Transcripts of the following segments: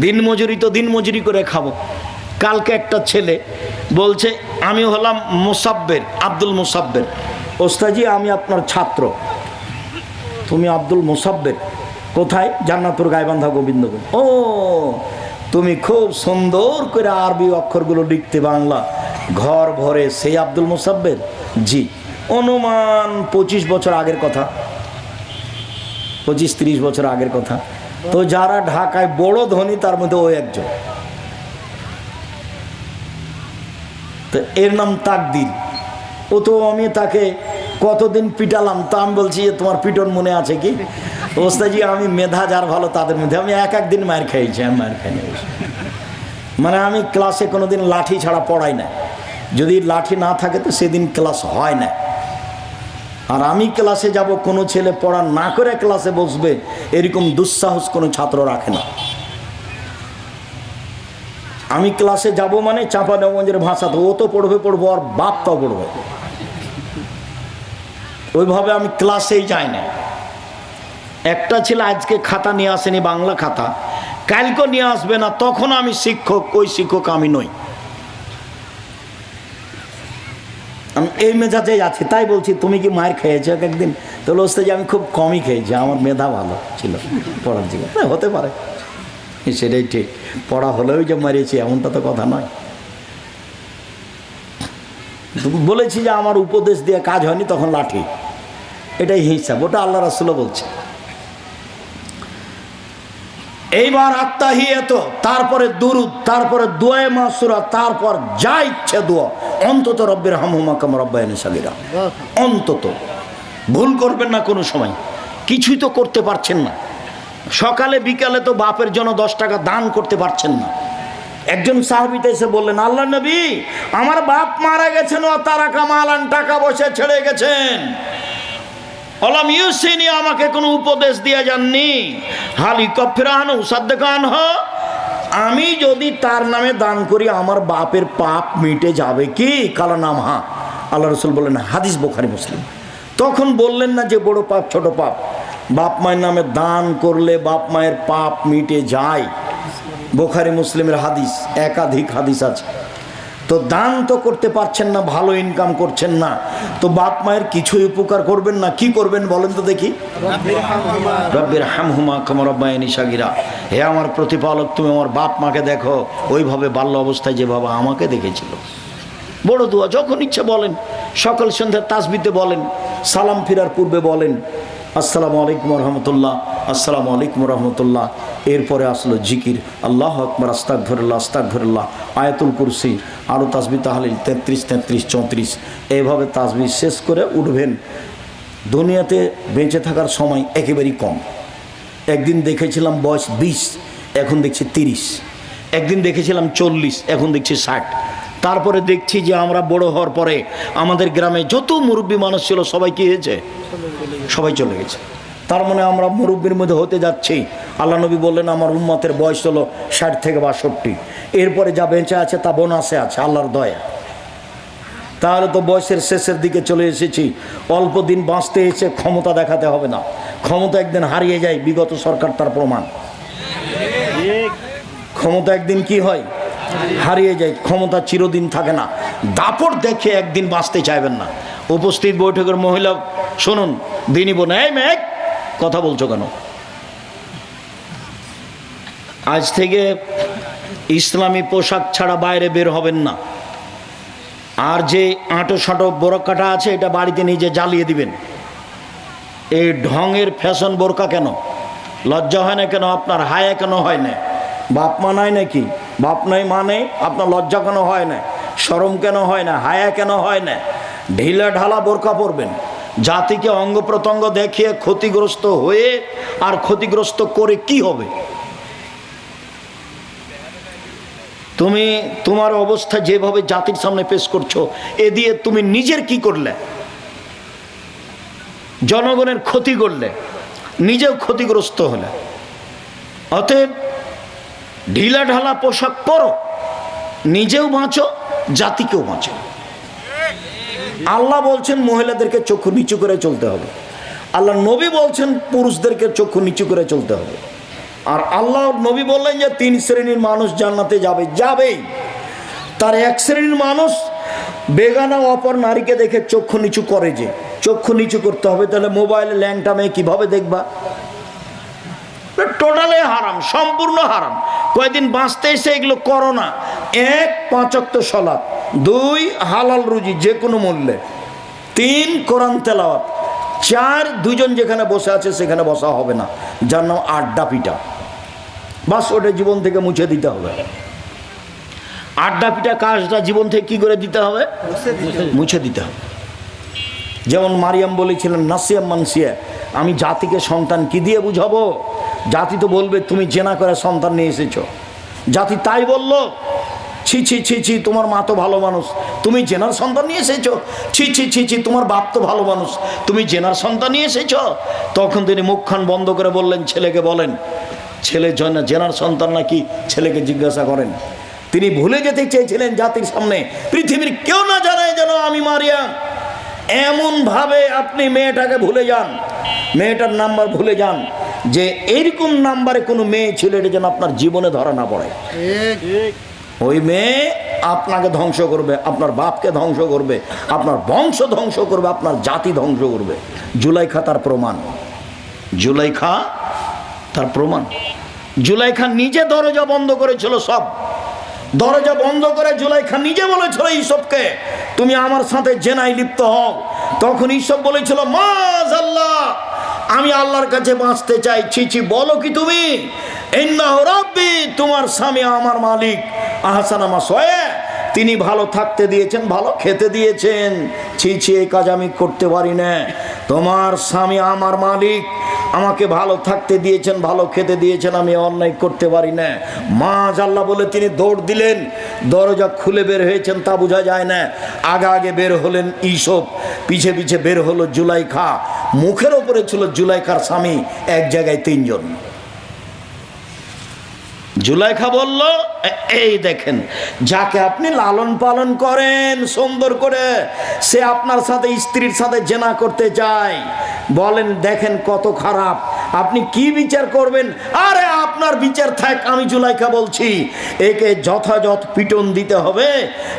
দিন মজুরি তো দিন মজুরি করে খাব। কালকে একটা ছেলে বলছে, আমি হলাম মুসাব্বের, আব্দুল মুসাব্বের। ওস্তাজি, আমি আপনার ছাত্র। তুমি আব্দুল মুসাব্বের। কোথায়? জান্নাতুর গাইবান্ধা গোবিন্দগঞ্জ। ও, তুমি খুব সুন্দর করে আরবি অক্ষরগুলো লিখতে বাংলা। ঘর ভরে সেই আব্দুল মুসাব্বের? জি। অনুমান পঁচিশ বছর আগের কথা। পঁচিশ তিরিশ বছর আগের কথা। তো যারা ঢাকায় বড় ধনী, তার মধ্যে ও একজন। তো এর নাম তাকদির। ও তো আমি তাকে কতদিন পিটালাম, তা আমি বলছি যে তোমার পিটন মনে আছে কি? ওস্তাজি আমি মেধা যার ভালো, তাদের মধ্যে। আমি এক একদিন মায়ের খেয়েছি আমি মার খাইনি মানে আমি ক্লাসে কোনোদিন লাঠি ছাড়া পড়াই না যদি লাঠি না থাকে, তো সেদিন ক্লাস হয় না আর আমি ক্লাসে যাব, কোনো ছেলে পড়া না করে ক্লাসে বসবে, এরকম দুঃসাহস কোনো ছাত্র রাখে না। আমি ক্লাসে যাব মানে চাঁপা নবগঞ্জের ভাষা তো, ও তো পড়বে, পড়ব, আর বাপটাও পড়বে। ওইভাবে আমি ক্লাসেই যাই না। একটা ছেলে আজকে খাতা নিয়ে আসেনি, বাংলা খাতা। কালকে নিয়ে আসবে না, তখন আমি শিক্ষক, ওই শিক্ষক আমি নই। আমি এই মেজাজেই আছি তাই বলছি তুমি কি মায়ের খেয়েছো এক একদিন? তো বলতে যে আমি খুব কমই খেয়েছি আমার মেধা ভালো ছিল পড়ার জীবন। হ্যাঁ, হতে পারে। সেটাই ঠিক। পড়া হলেও যে মারিয়েছি এমনটা তো কথা নয়। বলেছি যে আমার উপদেশ দিয়ে কাজ হয়নি তখন লাঠি। এটাই হিসাব ওটা আল্লাহ রাসুলও বলছে। এইবার আত্মাহিয়ত তারপরে দুরুদ তারপরে দোয়ে মাসুরা তারপর যা ইচ্ছে দোয়া। অন্তত রব্বের হামহুমাকাম রব্বায়নে সাগিরা। অন্তত। ভুল করবেন না কোনো সময়। কিছুই তো করতে পারছেন না। সকালে, বিকালে তো বাপের জন্য দশ টাকা দান করতে পারছেন না। একজন সাহাবিতে এসে বললেন, আল্লাহ নবী, আমার বাপ মারা গেছেন ও তারা কামালান, টাকা বসে ছেড়ে গেছেন। অলাম ইউসিনি, আমাকে কোনো উপদেশ দিয়ে যাননি। হালি কফিরান উসাদ্দান হ আমি যদি তার নামে দান করি, আমার বাপের পাপ মিটে যাবে কি? কালা নাম হা। আল্লাহ রসুল বললেন, হাদিস বোখারি, মুসলিম। তখন বললেন না যে বড় পাপ, ছোট পাপ। বাপ মায়ের নামে দান করলে বাপ মায়ের পাপ মিটে যায়। বোখারি, মুসলিমের হাদিস, একাধিক হাদিস আছে। তো দান তো করতে পারছেন না, ভালো ইনকাম করছেন না। তো বাপ মায়ের কিছুই উপকার করবেন না, কি করবেন বলেন তো দেখি। রব্বের হামহুমা কমরব্বায়নি সাগিরা। হে আমার প্রতিপালক, তুমি আমার বাপ মাকে দেখো, ওইভাবে বাল্য অবস্থায় যে বাবা আমাকে দেখেছিল। বড় দোয়া, যখন ইচ্ছে বলেন, সকাল সন্ধ্যার তাসবিতে বলেন, সালাম ফিরার পূর্বে বলেন, আসসালামু আলাইকুম রহমতুল্লাহ, আসসালামু আলাইকুম রহমতুল্লাহ। এরপরে আসলো জিকির, আল্লাহ আকবর আস্তাক ধরুল্লাহ আস্তাক ধরুল্লাহ আয়াতুল কুরসি আরও তাসবি তাহলিল, তেত্রিশ তেত্রিশ, চৌত্রিশ। এইভাবে তাসবি শেষ করে উঠবেন। দুনিয়াতে বেঁচে থাকার সময় একেবারেই কম। একদিন দেখেছিলাম বয়স বিশ, এখন দেখছি তিরিশ। একদিন দেখেছিলাম চল্লিশ, এখন দেখছি ষাট। তারপরে দেখছি যে আমরা বড় হওয়ার পরে আমাদের গ্রামে যত মুরব্বী মানুষ ছিল, সবাই কি হয়েছে? সবাই চলে গেছে। তার মানে আমরা মুরব্বীর মধ্যে হতে যাচ্ছি। আল্লাহ নবী বললেন, আমার উম্মতের বয়স হলো ষাট থেকে বাষট্টি। এরপরে যা বেঁচে আছে তা বোনাসে আছে, আল্লাহর দয়া। তাহলে তো বয়সের শেষের দিকে চলে এসেছি। অল্প দিন বাঁচতে এসে ক্ষমতা দেখাতে হবে না। ক্ষমতা একদিন হারিয়ে যায়, বিগত সরকার তার প্রমাণ। ক্ষমতা একদিন কি হয়? হারিয়ে যায়, ক্ষমতা চিরদিন থাকে না। দাপট দেখে একদিন বাঁচতে চাইবেন না। উপস্থিত বৈঠকের মহিলা, শুনুন, দিনই বোন এই মেঘ কথা বলছো কেন? আজ থেকে ইসলামী পোশাক ছাড়া বাইরে বের হবেন না। আর যে আঁটো সাঁটো বোরকাটা আছে, এটা বাড়িতে নিজে জ্বালিয়ে দিবেন। এই ঢঙের ফ্যাশন বোরকা কেন? লজ্জা হয় না কেন? আপনার হায়া কেন হয় না? বাপ মা নাই নাকি? বাপ নাই মানে আপনার লজ্জা কেন হয় না? সরম কেন হয় না? হায়া কেন হয় না? ঢিলা ঢালা বোরকা পরবেন। জাতিকে অঙ্গ প্রত্যঙ্গ দেখিয়ে ক্ষতিগ্রস্ত হয়ে আর ক্ষতিগ্রস্ত করে কি হবে? তুমি, তোমার অবস্থা যেভাবে জাতির সামনে পেশ করছ, এ দিয়ে তুমি নিজের কি করলে? জনগণের ক্ষতি করলে, নিজেও ক্ষতিগ্রস্ত হলে। অতএব ঢিলা ঢালা পোশাক পরো, নিজেও বাঁচো, জাতিকেও বাঁচো। আল্লাহ বলছেন, মহিলাদেরকে চক্ষু নিচু করে চলতে হবে। আল্লাহ নবী বলছেন, পুরুষদেরকে চক্ষু নিচু করে চলতে হবে। আর আল্লাহ নবী বললেন যে, তিন শ্রেণির মানুষ জান্নাতে যাবে, যাবেই। তার এক শ্রেণির মানুষ বেগানা অপর নারীকে দেখে চক্ষু নিচু করে যে, চক্ষু নিচু করতে হবে, তাহলে মোবাইলে ল্যাংটা মেয়ে কীভাবে দেখবা? টোটালে হারাম, সম্পূর্ণ হারাম। কয়েকদিন বাঁচতে এসে এগুলো করো না। এক পাঁচক্ত সলাপ দুই হালাল রুজি যে কোনো মূল্যে। তিন কোরআন তেলাওয়াত। চার দুজন যেখানে বসে আছে সেখানে বসা হবে না। যার নাম আড্ডা পিটা বাস ওটা জীবন থেকে মুছে দিতে হবে। আড্ডা পিটা কাজটা জীবন থেকে কি করে দিতে হবে? মুছে দিতে হবে। যেমন মারিয়াম বলেছিলেন নাসিয়াম মানসিয়া আমি জাতিকে সন্তান কি দিয়ে বুঝাবো? জাতি তো বলবে তুমি জেনা করে সন্তান নিয়ে এসেছ। জাতি তাই বলল ছি ছি ছি ছি, তোমার মা তো ভালো মানুষ। তুমি জেনার সন্তান নিয়ে এসেছ। ছি ছি ছি ছি, তোমার বাপ তো ভালো মানুষ। তুমি জেনার সন্তান নিয়ে এসেছ। তখন তিনি মুখখান বন্ধ করে বললেন, ছেলেকে বলেন, ছেলে জেনা, জেনার সন্তান নাকি ছেলেকে জিজ্ঞাসা করেন? তিনি ভুলে যেতে চেয়েছিলেন জাতির সামনে। পৃথিবীর কেউ না জানায় যেন আমি মারিয়া। এমন ভাবে আপনি মেয়েটাকে ভুলে যান। মেয়েটার নাম্বার ভুলে যান যে এইরকম নাম্বারে কোনো মেয়ে ছিল এটা যেন আপনার জীবনে ধরা না পড়ে। ওই মেয়ে আপনাকে ধ্বংস করবে, আপনার বাপকে ধ্বংস করবে, আপনার বংশ ধ্বংস করবে, আপনার জাতি ধ্বংস করবে। জুলাইখা তার প্রমাণ। জুলাইখা তার প্রমাণ। জুলাইখা নিজে দরজা বন্ধ করেছিল সব। দরজা বন্ধ করে জুলাইখা নিজে বলেছিল ঈসবকে তুমি আমার সাথে জেনাই লিপ্ত হও। তখন ঈসব বলেছিল মাজ আল্লাহ আমি আল্লাহর কাছে বাঁচতে চাই। ছি ছি, বলো কি তুমি? তোমার স্বামী আমার মালিক। আহসানামা সয়ে, তিনি ভালো থাকতে দিয়েছেন, ভালো খেতে দিয়েছেন। ছি এই কাজ আমি করতে পারি না। তোমার স্বামী আমার মালিক, আমাকে ভালো থাকতে দিয়েছেন, ভালো খেতে দিয়েছেন, আমি অন্যায় করতে পারি না। মা জাল্লা বলে তিনি দৌড় দিলেন, দরজা খুলে বের হয়েছেন, তা বোঝা যায় না। আগে আগে বের হলেন ইসব, পিছে পিছে বের হলো জুলাইখা। মুখের ওপরে ছিল জুলাইখার স্বামী, এক জায়গায় তিনজন। জুলাইখা বলল এই দেখেন, যাকে আপনি লালন পালন করেন, সুন্দর করে সে আপনার সাথে, স্ত্রীর সাথে জেনা করতে চায় বলেন, দেখেন কত খারাপ। আপনি কি বিচার করবেন? আরে, আপনার বিচার থাক, আমি জুলাইখা বলছি। একে যথাযথ পিটন দিতে হবে,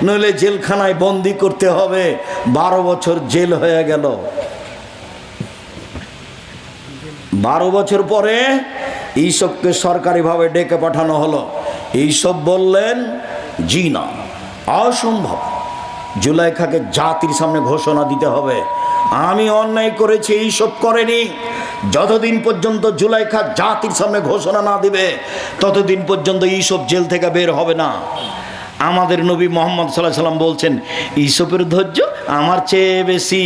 নইলে জেলখানায় বন্দি করতে হবে। বারো বছর জেল হয়ে গেল। বারো বছর পরে এইসবকে সরকারিভাবে ডেকে পাঠানো হলো। এইসব বললেন, জি না, অসম্ভব। জুলাইখাকে জাতির সামনে ঘোষণা দিতে হবে। আমি অন্যায় করেছি, এইসব করেনি। যতদিন পর্যন্ত জুলাইখা জাতির সামনে ঘোষণা না দিবে, ততদিন পর্যন্ত এইসব জেল থেকে বের হবে না। আমাদের নবী মোহাম্মদ সাল্লাহ সাল্লাম বলছেন ঈসবের ধৈর্য আমার চেয়ে বেশি।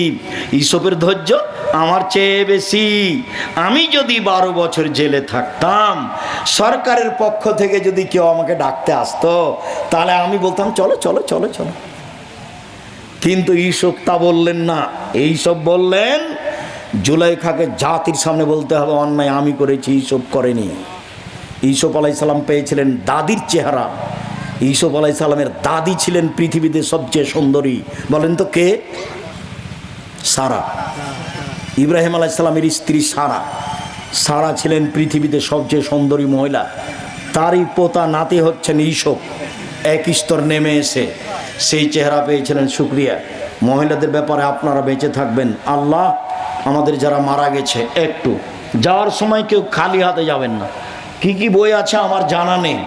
ঈসবের ধৈর্য আমার চেয়ে বেশি। আমি যদি বারো বছর জেলে থাকতাম, সরকারের পক্ষ থেকে যদি কেউ আমাকে ডাকতে আসতো, তাহলে আমি বলতাম, চলো চলো চলো চলো। কিন্তু ঈসব তা বললেন না। এইসব বললেন, জুলাইখাকে জাতির সামনে বলতে হবে, অন্যায় আমি করেছি এইসব করেনি। ঈসব আলাই সালাম পেয়েছিলেন দাদির চেহারা। ঈসব আলাই সালামের দাদি ছিলেন পৃথিবীতে সবচেয়ে সুন্দরী। বলেন তো কে? সারা। ইব্রাহিম আলাই সালামের স্ত্রী সারা। সারা ছিলেন পৃথিবীতে সবচেয়ে সুন্দরী মহিলা। তারই পোতা নাতি হচ্ছেন ঈসব এক স্তর নেমে এসে সেই চেহারা পেয়েছিলেন শুক্রিয়া মহিলাদের ব্যাপারে আপনারা বেঁচে থাকবেন। আল্লাহ আমাদের যারা মারা গেছে একটু। যাওয়ার সময় কেউ খালি হাতে যাবেন না। কি কি বই আছে আমার জানা নেই।